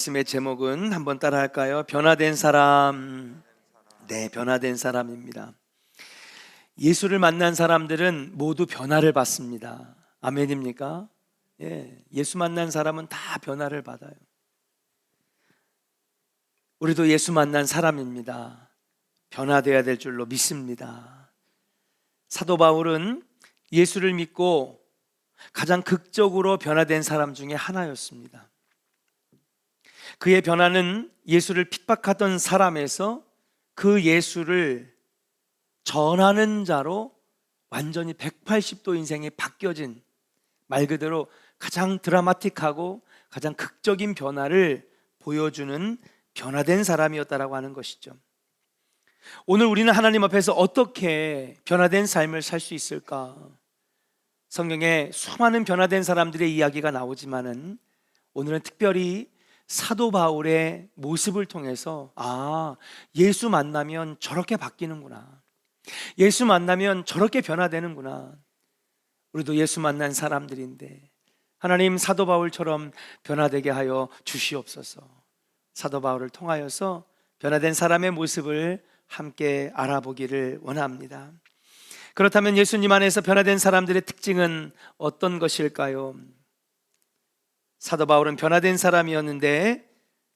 말씀의 제목은 한번 따라할까요? 변화된 사람. 네, 변화된 사람입니다. 예수를 만난 사람들은 모두 변화를 받습니다. 아멘입니까? 예, 예수 만난 사람은 다 변화를 받아요. 우리도 예수 만난 사람입니다. 변화되어야 될 줄로 믿습니다. 사도 바울은 예수를 믿고 가장 극적으로 변화된 사람 중에 하나였습니다. 그의 변화는 예수를 핍박하던 사람에서 그 예수를 전하는 자로 완전히 180도 인생이 바뀌어진 말 그대로 가장 드라마틱하고 가장 극적인 변화를 보여주는 변화된 사람이었다라고 하는 것이죠. 오늘 우리는 하나님 앞에서 어떻게 변화된 삶을 살 수 있을까? 성경에 수많은 변화된 사람들의 이야기가 나오지만은 오늘은 특별히 사도 바울의 모습을 통해서 아, 예수 만나면 저렇게 바뀌는구나. 예수 만나면 저렇게 변화되는구나. 우리도 예수 만난 사람들인데 하나님 사도 바울처럼 변화되게 하여 주시옵소서. 사도 바울을 통하여서 변화된 사람의 모습을 함께 알아보기를 원합니다. 그렇다면 예수님 안에서 변화된 사람들의 특징은 어떤 것일까요? 사도 바울은 변화된 사람이었는데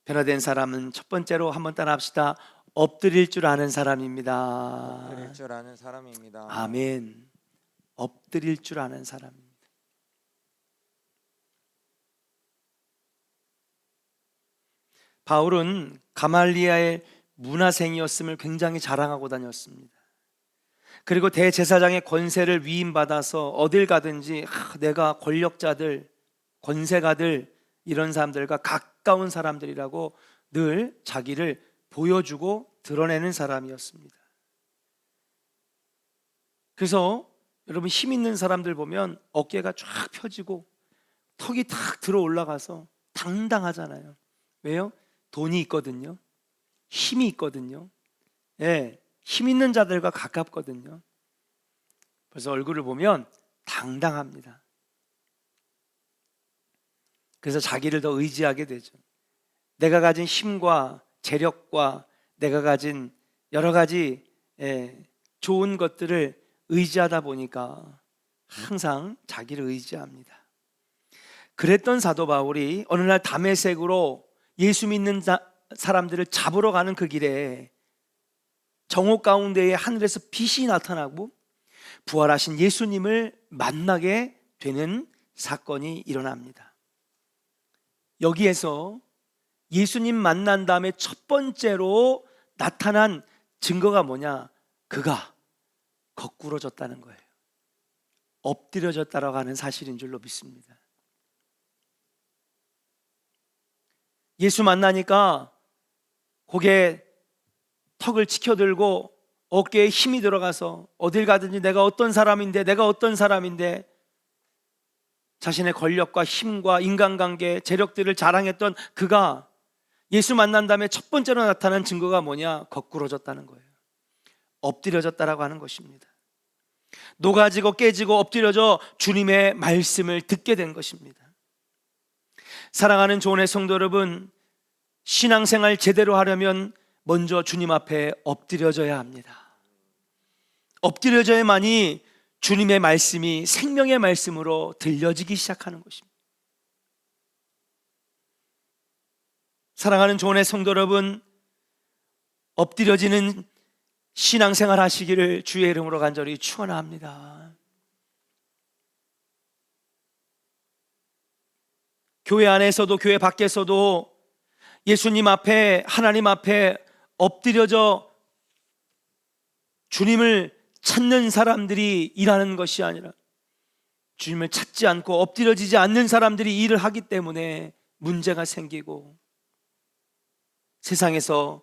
변화된 사람은 첫 번째로 한번 따라합시다. 엎드릴 줄 아는 사람입니다. 드릴 줄 아는 사람입니다. 아멘. 엎드릴 줄 아는 사람입니다. 바울은 가말리아의 문화생이었음을 굉장히 자랑하고 다녔습니다. 그리고 대제사장의 권세를 위임받아서 어딜 가든지 아, 내가 권력자들, 권세가들 이런 사람들과 가까운 사람들이라고 늘 자기를 보여주고 드러내는 사람이었습니다. 그래서 여러분 힘 있는 사람들 보면 어깨가 쫙 펴지고 턱이 탁 들어 올라가서 당당하잖아요. 왜요? 돈이 있거든요. 힘이 있거든요. 예, 힘 있는 자들과 가깝거든요. 그래서 얼굴을 보면 당당합니다. 그래서 자기를 더 의지하게 되죠. 내가 가진 힘과 재력과 내가 가진 여러 가지 예, 좋은 것들을 의지하다 보니까 항상 자기를 의지합니다. 그랬던 사도 바울이 어느 날 담에색으로 예수 믿는 자, 사람들을 잡으러 가는 그 길에 정오 가운데에 하늘에서 빛이 나타나고 부활하신 예수님을 만나게 되는 사건이 일어납니다. 여기에서 예수님 만난 다음에 첫 번째로 나타난 증거가 뭐냐? 그가 거꾸로졌다는 거예요. 엎드려졌다라고 하는 사실인 줄로 믿습니다. 예수 만나니까 고개 턱을 치켜들고 어깨에 힘이 들어가서 어딜 가든지 내가 어떤 사람인데 내가 어떤 사람인데 자신의 권력과 힘과 인간관계, 재력들을 자랑했던 그가 예수 만난 다음에 첫 번째로 나타난 증거가 뭐냐? 거꾸로졌다는 거예요. 엎드려졌다라고 하는 것입니다. 녹아지고 깨지고 엎드려져 주님의 말씀을 듣게 된 것입니다. 사랑하는 조원의 성도 여러분, 신앙생활 제대로 하려면 먼저 주님 앞에 엎드려져야 합니다. 엎드려져야만이 주님의 말씀이 생명의 말씀으로 들려지기 시작하는 것입니다. 사랑하는 조원의 성도 여러분, 엎드려지는 신앙생활 하시기를 주의 이름으로 간절히 축원합니다. 교회 안에서도 교회 밖에서도 예수님 앞에 하나님 앞에 엎드려져 주님을 찾는 사람들이 일하는 것이 아니라 주님을 찾지 않고 엎드려지지 않는 사람들이 일을 하기 때문에 문제가 생기고 세상에서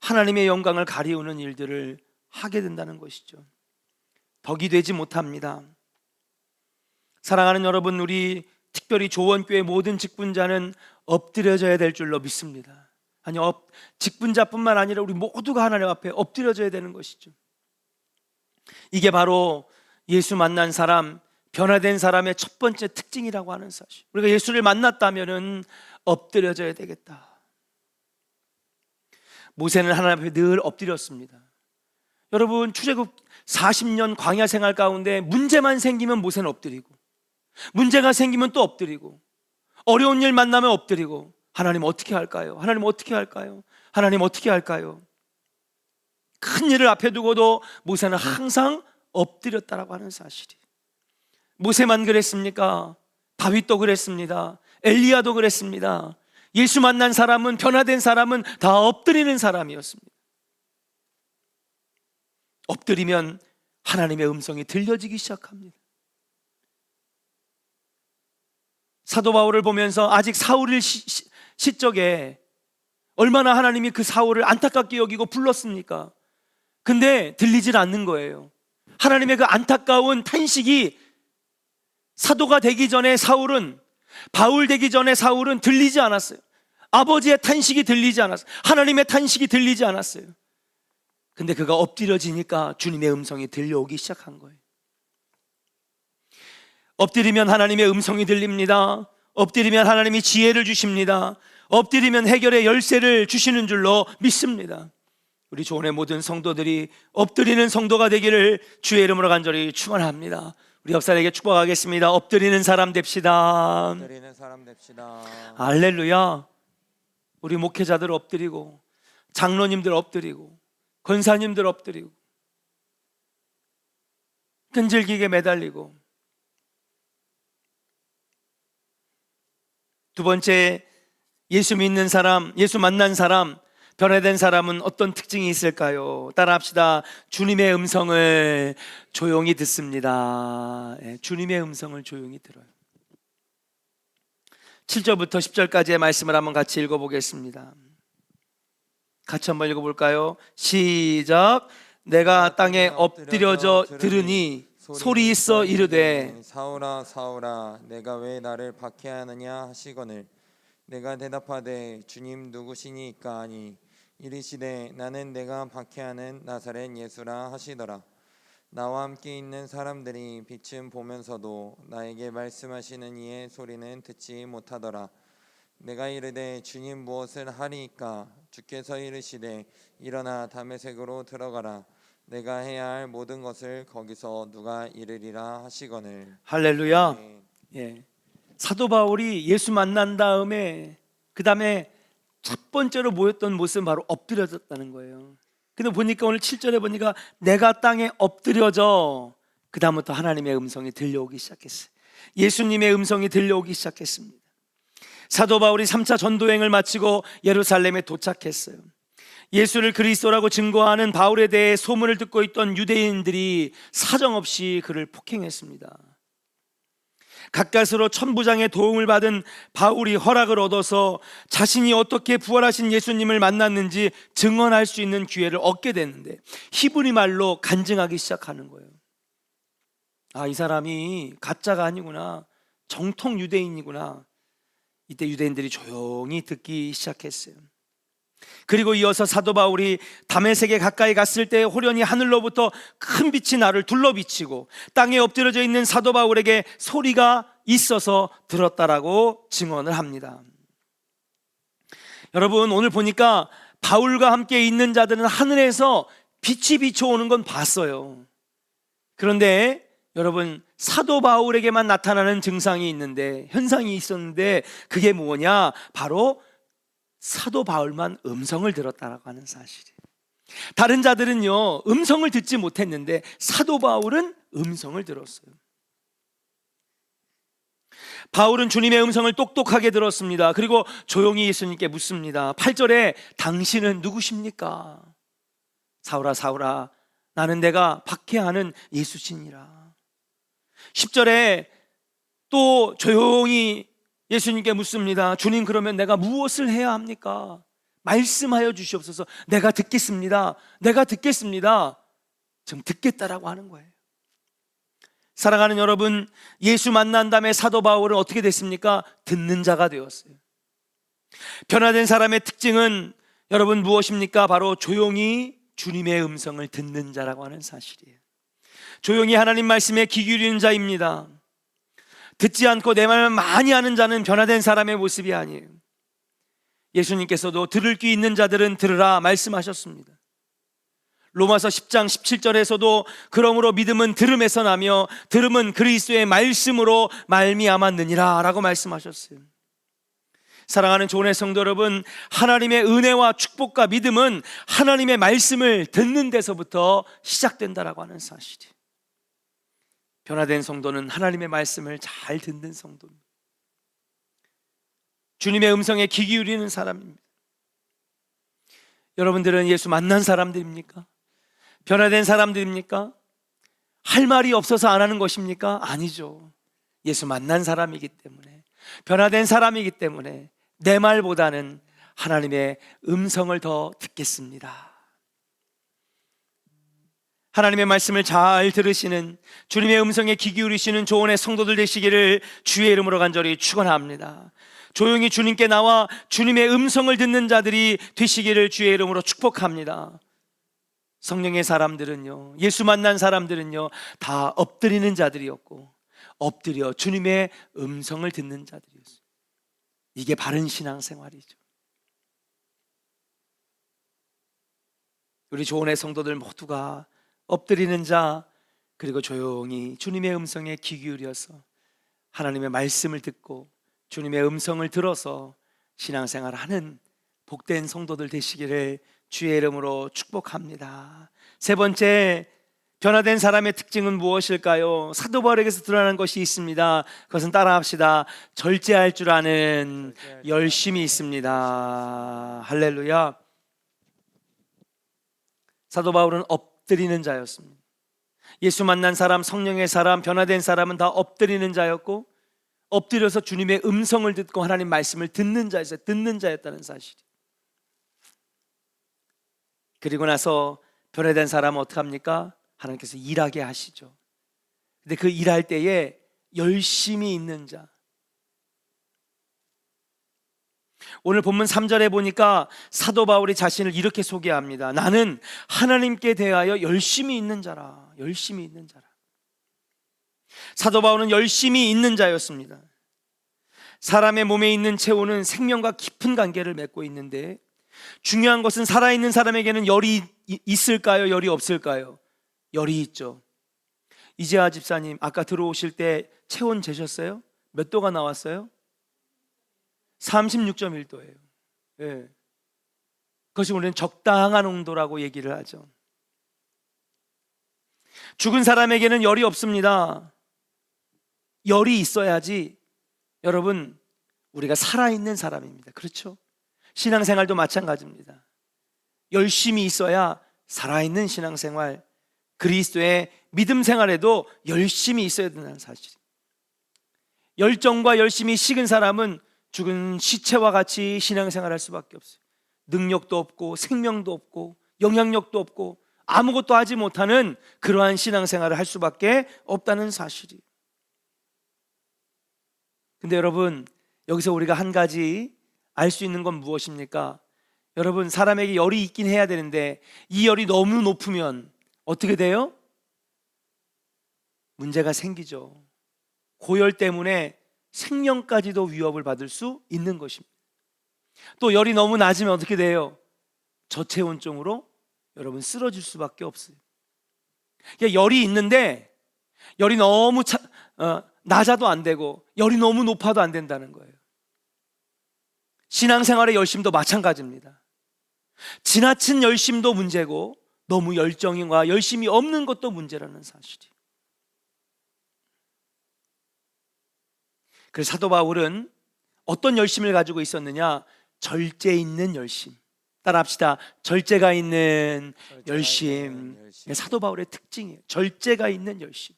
하나님의 영광을 가리우는 일들을 하게 된다는 것이죠. 덕이 되지 못합니다. 사랑하는 여러분, 우리 특별히 조원교회 모든 직분자는 엎드려져야 될 줄로 믿습니다. 아니, 업, 직분자뿐만 아니라 우리 모두가 하나님 앞에 엎드려져야 되는 것이죠. 이게 바로 예수 만난 사람, 변화된 사람의 첫 번째 특징이라고 하는 사실. 우리가 예수를 만났다면은 엎드려져야 되겠다. 모세는 하나님 앞에 늘 엎드렸습니다. 여러분 출애굽 40년 광야 생활 가운데 문제만 생기면 모세는 엎드리고 문제가 생기면 또 엎드리고 어려운 일 만나면 엎드리고 하나님 어떻게 할까요? 하나님 어떻게 할까요? 하나님 어떻게 할까요? 큰 일을 앞에 두고도 모세는 항상 엎드렸다라고 하는 사실이. 모세만 그랬습니까? 다윗도 그랬습니다. 엘리야도 그랬습니다. 예수 만난 사람은 변화된 사람은 다 엎드리는 사람이었습니다. 엎드리면 하나님의 음성이 들려지기 시작합니다. 사도 바울을 보면서 아직 사울을 시, 시, 시적에 얼마나 하나님이 그 사울을 안타깝게 여기고 불렀습니까? 근데 들리질 않는 거예요. 하나님의 그 안타까운 탄식이 사도가 되기 전에 사울은 바울 되기 전에 사울은 들리지 않았어요. 아버지의 탄식이 들리지 않았어요. 하나님의 탄식이 들리지 않았어요. 근데 그가 엎드려지니까 주님의 음성이 들려오기 시작한 거예요. 엎드리면 하나님의 음성이 들립니다. 엎드리면 하나님이 지혜를 주십니다. 엎드리면 해결의 열쇠를 주시는 줄로 믿습니다. 우리 조원의 모든 성도들이 엎드리는 성도가 되기를 주의 이름으로 간절히 축원합니다. 우리 옆사람에게 축복하겠습니다. 엎드리는 사람 됩시다. 드리는 사람 됩시다. 할렐루야. 우리 목회자들 엎드리고 장로님들 엎드리고 권사님들 엎드리고 끈질기게 매달리고 두 번째 예수 믿는 사람, 예수 만난 사람, 변화된 사람은 어떤 특징이 있을까요? 따라합시다. 주님의 음성을 조용히 듣습니다. 예, 주님의 음성을 조용히 들어요. 7절부터 10절까지의 말씀을 한번 같이 읽어보겠습니다. 같이 한번 읽어볼까요? 시작. 내가 땅에 엎드려져 들으니 소리 있어 이르되 사울아 사울아 내가 왜 나를 박해하느냐 하시거늘 내가 대답하되 주님 누구시니까 하니 이르시되 나는 내가 박해하는 나사렛 예수라 하시더라 나와 함께 있는 사람들이 빛은 보면서도 나에게 말씀하시는 이의 소리는 듣지 못하더라 내가 이르되 주님 무엇을 하리이까 주께서 이르시되 일어나 담에색으로 들어가라 내가 해야 할 모든 것을 거기서 누가 이르리라 하시거늘 할렐루야. 네. 예. 사도 바울이 예수 만난 다음에 그 다음에 첫 번째로 모였던 모습은 바로 엎드려졌다는 거예요. 근데 보니까 오늘 7절에 보니까 내가 땅에 엎드려져 그 다음부터 하나님의 음성이 들려오기 시작했어요. 예수님의 음성이 들려오기 시작했습니다. 사도 바울이 3차 전도행을 마치고 예루살렘에 도착했어요. 예수를 그리스도라고 증거하는 바울에 대해 소문을 듣고 있던 유대인들이 사정없이 그를 폭행했습니다. 가까스로 천부장의 도움을 받은 바울이 허락을 얻어서 자신이 어떻게 부활하신 예수님을 만났는지 증언할 수 있는 기회를 얻게 됐는데 히브리 말로 간증하기 시작하는 거예요. 아, 이 사람이 가짜가 아니구나. 정통 유대인이구나. 이때 유대인들이 조용히 듣기 시작했어요. 그리고 이어서 사도 바울이 담에색에 가까이 갔을 때 호련히 하늘로부터 큰 빛이 나를 둘러비치고 땅에 엎드려져 있는 사도 바울에게 소리가 있어서 들었다라고 증언을 합니다. 여러분 오늘 보니까 바울과 함께 있는 자들은 하늘에서 빛이 비춰오는 건 봤어요. 그런데 여러분 사도 바울에게만 나타나는 증상이 있는데 현상이 있었는데 그게 뭐냐? 바로 사도 바울만 음성을 들었다라고 하는 사실이에요. 다른 자들은요, 음성을 듣지 못했는데 사도 바울은 음성을 들었어요. 바울은 주님의 음성을 똑똑하게 들었습니다. 그리고 조용히 예수님께 묻습니다. 8절에 당신은 누구십니까? 사울아, 사울아, 나는 내가 박해하는 예수신이라. 10절에 또 조용히 예수님께 묻습니다. 주님 그러면 내가 무엇을 해야 합니까? 말씀하여 주시옵소서. 내가 듣겠습니다. 내가 듣겠습니다. 좀 듣겠다라고 하는 거예요. 사랑하는 여러분, 예수 만난 다음에 사도 바울은 어떻게 됐습니까? 듣는 자가 되었어요. 변화된 사람의 특징은 여러분 무엇입니까? 바로 조용히 주님의 음성을 듣는 자라고 하는 사실이에요. 조용히 하나님 말씀에 귀 기울이는 자입니다. 듣지 않고 내 말을 많이 하는 자는 변화된 사람의 모습이 아니에요. 예수님께서도 들을 귀 있는 자들은 들으라 말씀하셨습니다. 로마서 10장 17절에서도 그러므로 믿음은 들음에서 나며 들음은 그리스도의 말씀으로 말미암았느니라라고 말씀하셨어요. 사랑하는 조은의 성도 여러분, 하나님의 은혜와 축복과 믿음은 하나님의 말씀을 듣는 데서부터 시작된다라고 하는 사실이. 변화된 성도는 하나님의 말씀을 잘 듣는 성도입니다. 주님의 음성에 귀 기울이는 사람입니다. 여러분들은 예수 만난 사람들입니까? 변화된 사람들입니까? 할 말이 없어서 안 하는 것입니까? 아니죠. 예수 만난 사람이기 때문에 변화된 사람이기 때문에 내 말보다는 하나님의 음성을 더 듣겠습니다. 하나님의 말씀을 잘 들으시는 주님의 음성에 귀 기울이시는 조언의 성도들 되시기를 주의 이름으로 간절히 축원합니다. 조용히 주님께 나와 주님의 음성을 듣는 자들이 되시기를 주의 이름으로 축복합니다. 성령의 사람들은요, 예수 만난 사람들은요, 다 엎드리는 자들이었고, 엎드려 주님의 음성을 듣는 자들이었어요. 이게 바른 신앙생활이죠. 우리 조언의 성도들 모두가 엎드리는 자, 그리고 조용히 주님의 음성에 귀 기울여서 하나님의 말씀을 듣고 주님의 음성을 들어서 신앙생활을 하는 복된 성도들 되시기를 주의 이름으로 축복합니다. 세 번째, 변화된 사람의 특징은 무엇일까요? 사도 바울에게서 드러나는 것이 있습니다. 그것은 따라합시다. 절제할 줄 아는 열심이 있습니다. 할렐루야. 사도 바울은 엎 드리는 자였습니다. 예수 만난 사람, 성령의 사람, 변화된 사람은 다 엎드리는 자였고 엎드려서 주님의 음성을 듣고 하나님 말씀을 듣는 자였어요. 듣는 자였다는 사실이. 그리고 나서 변화된 사람은 어떻게 합니까? 하나님께서 일하게 하시죠. 근데 그 일할 때에 열심히 있는 자. 오늘 본문 3절에 보니까 사도 바울이 자신을 이렇게 소개합니다. 나는 하나님께 대하여 열심히 있는 자라. 열심히 있는 자라. 사도 바울은 열심히 있는 자였습니다. 사람의 몸에 있는 체온은 생명과 깊은 관계를 맺고 있는데 중요한 것은 살아있는 사람에게는 열이 이- 있을까요? 열이 없을까요? 열이 있죠. 이재하 집사님, 아까 들어오실 때 체온 재셨어요? 몇 도가 나왔어요? 36.1도예요. 예. 그것이 우리는 적당한 온도라고 얘기를 하죠. 죽은 사람에게는 열이 없습니다. 열이 있어야지 여러분 우리가 살아있는 사람입니다. 그렇죠? 신앙생활도 마찬가지입니다. 열심히 있어야 살아있는 신앙생활, 그리스도의 믿음 생활에도 열심히 있어야 된다는 사실. 열정과 열심히 식은 사람은 죽은 시체와 같이 신앙생활 할 수밖에 없어요. 능력도 없고 생명도 없고 영향력도 없고 아무것도 하지 못하는 그러한 신앙생활을 할 수밖에 없다는 사실이. 근데 여러분 여기서 우리가 한 가지 알 수 있는 건 무엇입니까? 여러분 사람에게 열이 있긴 해야 되는데 이 열이 너무 높으면 어떻게 돼요? 문제가 생기죠. 고열 때문에 생명까지도 위협을 받을 수 있는 것입니다. 또 열이 너무 낮으면 어떻게 돼요? 저체온증으로 여러분 쓰러질 수밖에 없어요. 그러니까 열이 있는데 열이 너무 차, 어, 낮아도 안 되고 열이 너무 높아도 안 된다는 거예요. 신앙생활의 열심도 마찬가지입니다. 지나친 열심도 문제고 너무 열정과 열심이 없는 것도 문제라는 사실이. 그래서 사도 바울은 어떤 열심을 가지고 있었느냐? 절제 있는 열심. 따라합시다. 절제가 있는 열심. 네, 사도 바울의 특징이에요. 절제가 있는 열심.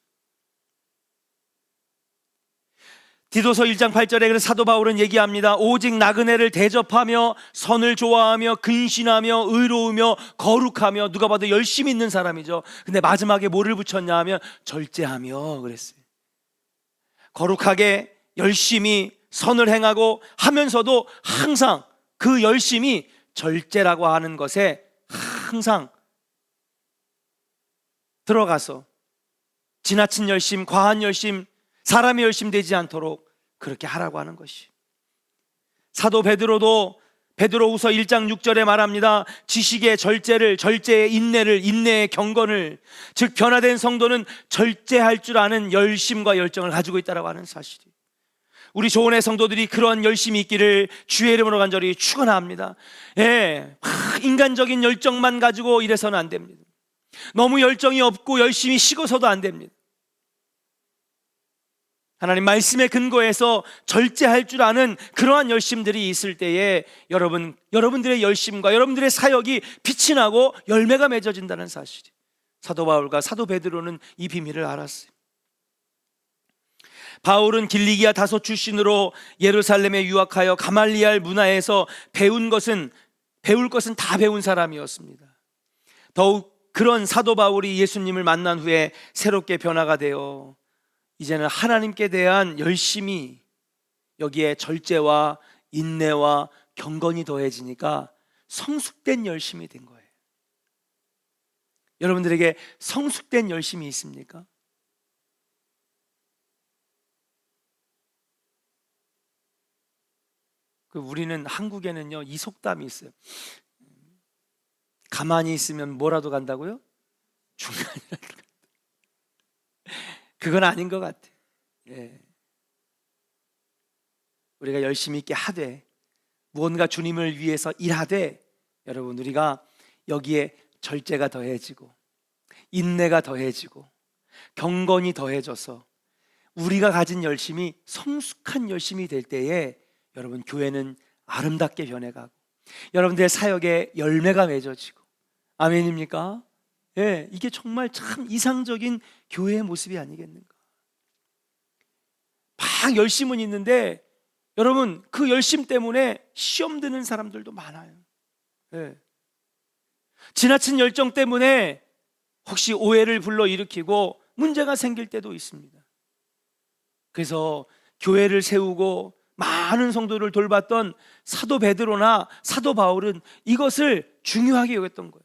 디도서 1장 8절에 그래서 사도 바울은 얘기합니다. 오직 나그네를 대접하며 선을 좋아하며 근신하며 의로우며 거룩하며 누가 봐도 열심히 있는 사람이죠. 근데 마지막에 뭐를 붙였냐 하면 절제하며 그랬어요. 거룩하게 열심히 선을 행하고 하면서도 항상 그 열심이 절제라고 하는 것에 항상 들어가서 지나친 열심, 과한 열심, 사람의 열심 되지 않도록 그렇게 하라고 하는 것이. 사도 베드로도 베드로후서 1장 6절에 말합니다. 지식의 절제를 절제의 인내를 인내의 경건을 즉 변화된 성도는 절제할 줄 아는 열심과 열정을 가지고 있다라고 하는 사실이. 우리 조원의 성도들이 그런 열심이 있기를 주의 이름으로 간절히 축원합니다. 예, 막 인간적인 열정만 가지고 이래서는 안 됩니다. 너무 열정이 없고 열심히 식어서도 안 됩니다. 하나님 말씀에 근거해서 절제할 줄 아는 그러한 열심들이 있을 때에 여러분 여러분들의 열심과 여러분들의 사역이 빛이 나고 열매가 맺어진다는 사실이 사도 바울과 사도 베드로는 이 비밀을 알았어요. 바울은 길리기아 다소 출신으로 예루살렘에 유학하여 가말리알 문화에서 배운 것은 배울 것은 다 배운 사람이었습니다. 더욱 그런 사도 바울이 예수님을 만난 후에 새롭게 변화가 되어 이제는 하나님께 대한 열심이 여기에 절제와 인내와 경건이 더해지니까 성숙된 열심이 된 거예요. 여러분들에게 성숙된 열심이 있습니까? 그 우리는 한국에는요 이 속담이 있어요. 가만히 있으면 뭐라도 간다고요? 중간이라도 간다. 그건 아닌 것 같아. 예. 우리가 열심히 있게 하되 무언가 주님을 위해서 일하되 여러분 우리가 여기에 절제가 더해지고 인내가 더해지고 경건이 더해져서 우리가 가진 열심이 성숙한 열심이 될 때에 여러분 교회는 아름답게 변해가고 여러분들의 사역에 열매가 맺어지고 아멘입니까? 예, 이게 정말 참 이상적인 교회의 모습이 아니겠는가? 막 열심은 있는데 여러분 그 열심 때문에 시험 드는 사람들도 많아요. 예. 지나친 열정 때문에 혹시 오해를 불러 일으키고 문제가 생길 때도 있습니다. 그래서 교회를 세우고 많은 성도를 돌봤던 사도 베드로나 사도 바울은 이것을 중요하게 여겼던 거예요.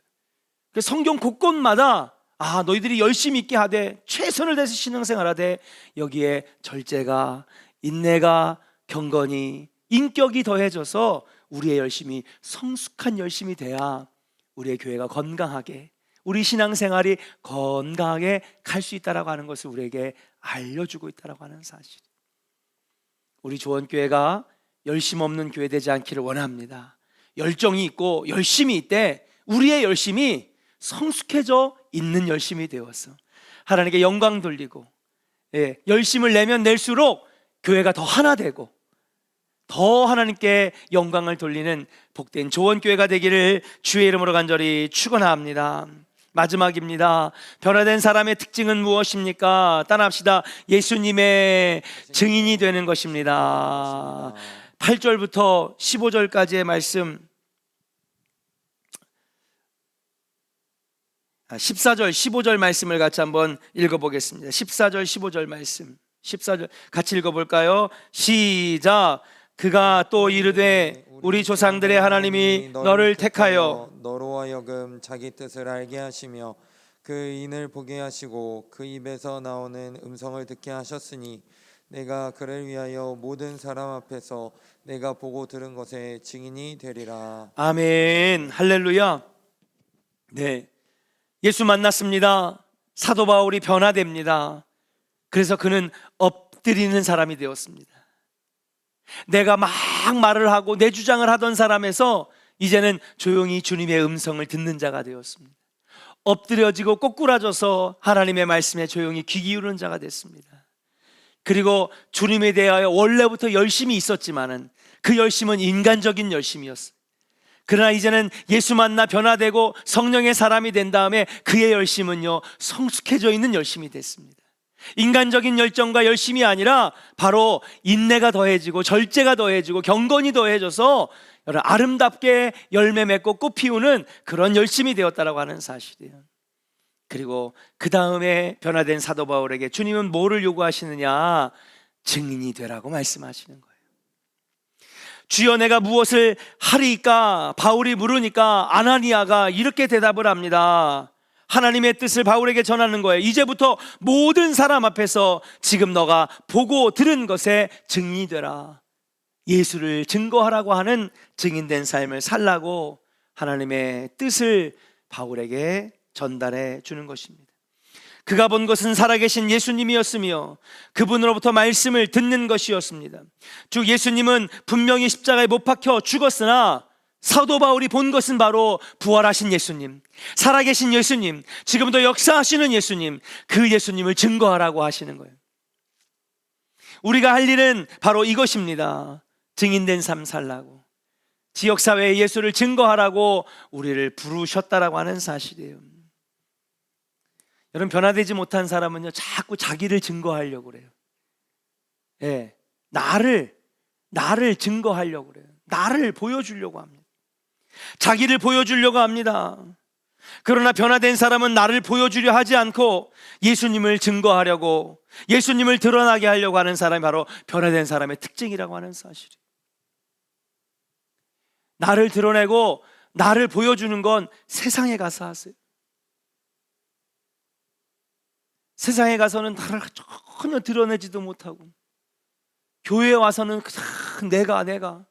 그 성경 곳곳마다 아 너희들이 열심히 있게 하되 최선을 다해서 신앙생활하되 여기에 절제가 인내가 경건이 인격이 더해져서 우리의 열심이 성숙한 열심이 돼야 우리의 교회가 건강하게 우리 신앙생활이 건강하게 갈 수 있다라고 하는 것을 우리에게 알려주고 있다라고 하는 사실. 우리 조원교회가 열심 없는 교회 되지 않기를 원합니다. 열정이 있고 열심이 있대 우리의 열심이 성숙해져 있는 열심이 되어서 하나님께 영광 돌리고 예, 열심을 내면 낼수록 교회가 더 하나 되고 더 하나님께 영광을 돌리는 복된 조원교회가 되기를 주의 이름으로 간절히 축원합니다. 마지막입니다. 변화된 사람의 특징은 무엇입니까? 따라합시다. 예수님의 증인이 되는 것입니다. 8절부터 15절까지의 말씀 14절, 15절 말씀을 같이 한번 읽어보겠습니다. 14절, 15절 말씀. 14절 같이 읽어볼까요? 시작. 그가 또 이르되 우리 조상들의 하나님이 너를 택하여 너로 하여금 자기 뜻을 알게 하시며 그 인을 보게 하시고 그 입에서 나오는 음성을 듣게 하셨으니 내가 그를 위하여 모든 사람 앞에서 내가 보고 들은 것의 증인이 되리라. 아멘. 할렐루야. 네. 예수 만났습니다. 사도 바울이 변화됩니다. 그래서 그는 엎드리는 사람이 되었습니다. 내가 막 말을 하고 내 주장을 하던 사람에서 이제는 조용히 주님의 음성을 듣는 자가 되었습니다. 엎드려지고 꼬꾸라져서 하나님의 말씀에 조용히 귀 기울이는 자가 됐습니다. 그리고 주님에 대하여 원래부터 열심히 있었지만은 그 열심은 인간적인 열심이었어요. 그러나 이제는 예수 만나 변화되고 성령의 사람이 된 다음에 그의 열심은요 성숙해져 있는 열심이 됐습니다. 인간적인 열정과 열심이 아니라 바로 인내가 더해지고 절제가 더해지고 경건이 더해져서 여러분 아름답게 열매 맺고 꽃 피우는 그런 열심이 되었다라고 하는 사실이에요. 그리고 그 다음에 변화된 사도 바울에게 주님은 뭐를 요구하시느냐 증인이 되라고 말씀하시는 거예요. 주여 내가 무엇을 하리까 바울이 물으니까 아나니아가 이렇게 대답을 합니다. 하나님의 뜻을 바울에게 전하는 거예요. 이제부터 모든 사람 앞에서 지금 너가 보고 들은 것에 증인이 되라. 예수를 증거하라고 하는 증인된 삶을 살라고 하나님의 뜻을 바울에게 전달해 주는 것입니다. 그가 본 것은 살아계신 예수님이었으며 그분으로부터 말씀을 듣는 것이었습니다. 주 예수님은 분명히 십자가에 못 박혀 죽었으나 사도 바울이 본 것은 바로 부활하신 예수님, 살아계신 예수님, 지금도 역사하시는 예수님, 그 예수님을 증거하라고 하시는 거예요. 우리가 할 일은 바로 이것입니다. 증인된 삶 살라고. 지역사회에 예수를 증거하라고 우리를 부르셨다라고 하는 사실이에요. 여러분, 변화되지 못한 사람은요, 자꾸 자기를 증거하려고 그래요. 예. 나를, 나를 증거하려고 그래요. 나를 보여주려고 합니다. 자기를 보여주려고 합니다. 그러나 변화된 사람은 나를 보여주려 하지 않고 예수님을 증거하려고 예수님을 드러나게 하려고 하는 사람이 바로 변화된 사람의 특징이라고 하는 사실이에요. 나를 드러내고 나를 보여주는 건 세상에 가서 하세요. 세상에 가서는 나를 전혀 드러내지도 못하고 교회에 와서는 내가 내가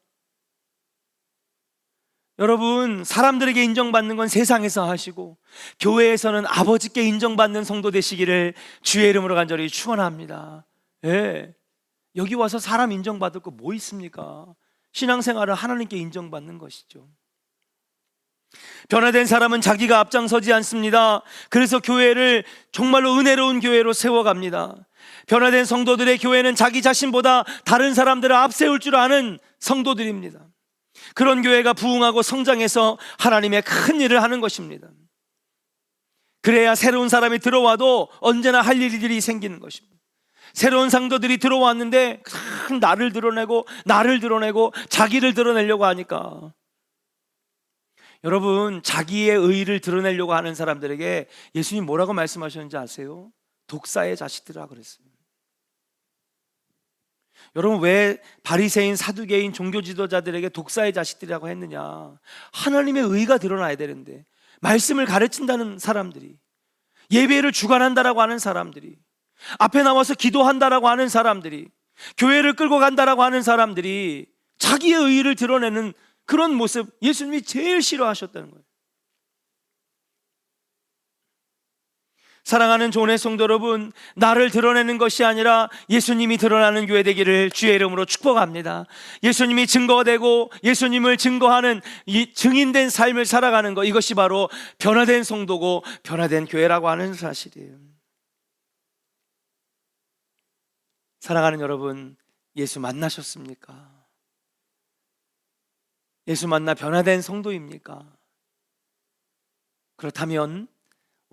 여러분 사람들에게 인정받는 건 세상에서 하시고 교회에서는 아버지께 인정받는 성도 되시기를 주의 이름으로 간절히 축원합니다. 예. 여기 와서 사람 인정받을 거 뭐 있습니까? 신앙생활은 하나님께 인정받는 것이죠. 변화된 사람은 자기가 앞장서지 않습니다. 그래서 교회를 정말로 은혜로운 교회로 세워갑니다. 변화된 성도들의 교회는 자기 자신보다 다른 사람들을 앞세울 줄 아는 성도들입니다. 그런 교회가 부흥하고 성장해서 하나님의 큰 일을 하는 것입니다. 그래야 새로운 사람이 들어와도 언제나 할 일들이 생기는 것입니다. 새로운 상도들이 들어왔는데 큰 나를 드러내고 나를 드러내고 자기를 드러내려고 하니까 여러분 자기의 의의를 드러내려고 하는 사람들에게 예수님 뭐라고 말씀하셨는지 아세요? 독사의 자식들아 그랬어요. 여러분 왜 바리새인 사두개인 종교 지도자들에게 독사의 자식들이라고 했느냐? 하나님의 의가 드러나야 되는데 말씀을 가르친다는 사람들이 예배를 주관한다라고 하는 사람들이 앞에 나와서 기도한다라고 하는 사람들이 교회를 끌고 간다라고 하는 사람들이 자기의 의의를 드러내는 그런 모습 예수님이 제일 싫어하셨다는 거예요. 사랑하는 좋은의 성도 여러분, 나를 드러내는 것이 아니라 예수님이 드러나는 교회 되기를 주의 이름으로 축복합니다. 예수님이 증거되고 예수님을 증거하는 이 증인된 삶을 살아가는 것 이것이 바로 변화된 성도고 변화된 교회라고 하는 사실이에요. 사랑하는 여러분, 예수 만나셨습니까? 예수 만나 변화된 성도입니까? 그렇다면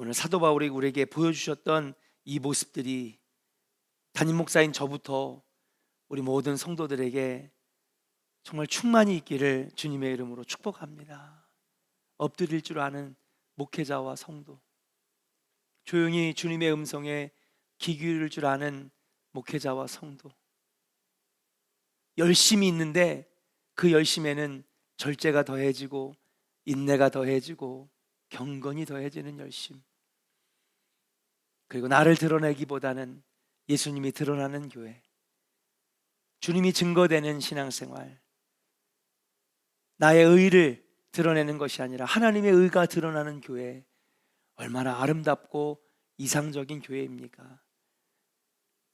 오늘 사도 바울이 우리에게 보여주셨던 이 모습들이 담임 목사인 저부터 우리 모든 성도들에게 정말 충만히 있기를 주님의 이름으로 축복합니다. 엎드릴 줄 아는 목회자와 성도, 조용히 주님의 음성에 귀 기울일 줄 아는 목회자와 성도, 열심히 있는데 그 열심에는 절제가 더해지고 인내가 더해지고 경건이 더해지는 열심. 그리고 나를 드러내기보다는 예수님이 드러나는 교회. 주님이 증거되는 신앙생활. 나의 의를 드러내는 것이 아니라 하나님의 의가 드러나는 교회. 얼마나 아름답고 이상적인 교회입니까?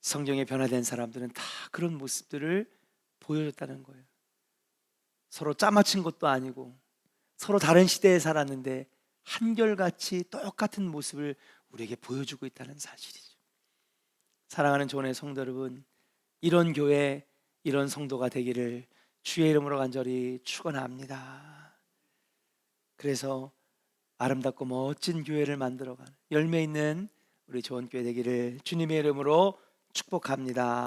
성경에 변화된 사람들은 다 그런 모습들을 보여줬다는 거예요. 서로 짜맞춘 것도 아니고 서로 다른 시대에 살았는데 한결같이 똑같은 모습을 우리에게 보여주고 있다는 사실이죠. 사랑하는 조원의 성도 여러분, 이런 교회, 이런 성도가 되기를 주의 이름으로 간절히 축원합니다. 그래서 아름답고 멋진 교회를 만들어가는 열매 있는 우리 좋은 교회 되기를 주님의 이름으로 축복합니다.